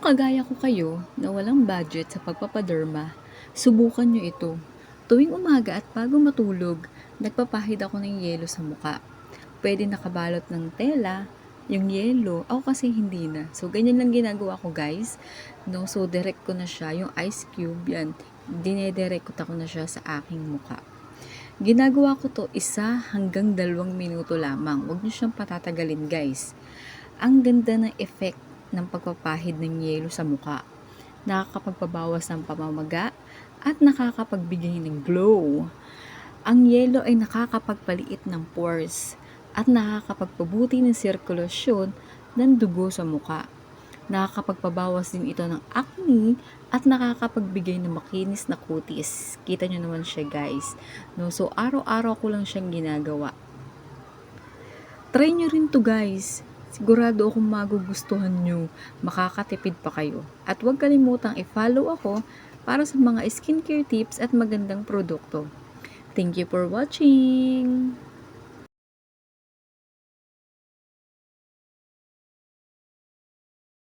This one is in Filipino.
Kung kagaya ko kayo na walang budget sa pagpapaderma, subukan nyo ito. Tuwing umaga at bago matulog, nagpapahid ako ng yelo sa muka. Pwede nakabalot ng tela, yung yelo, ako kasi hindi na. So, ganyan lang ginagawa ko guys. No? So, direct ko na siya, yung ice cube, yan. Dinedirect ko na siya sa aking muka. Ginagawa ko to isa hanggang dalawang minuto lamang. Huwag nyo siyang patatagalin guys. Ang ganda ng effect ng pagpapahid ng yelo sa muka. Nakakapagpabawas ng pamamaga at nakakapagbigay ng glow. Ang yelo ay nakakapagpaliit ng pores at nakakapagpabuti ng sirkulasyon ng dugo sa muka. Nakakapagpabawas din ito ng acne at nakakapagbigay ng makinis na kutis. Kita nyo naman siya guys. No? So, araw-araw ko lang siyang ginagawa. Try nyo rin to guys. Sigurado akong magugustuhan nyo. Makakatipid pa kayo. At huwag kalimutang i-follow ako para sa mga skincare tips at magandang produkto. Thank you for watching!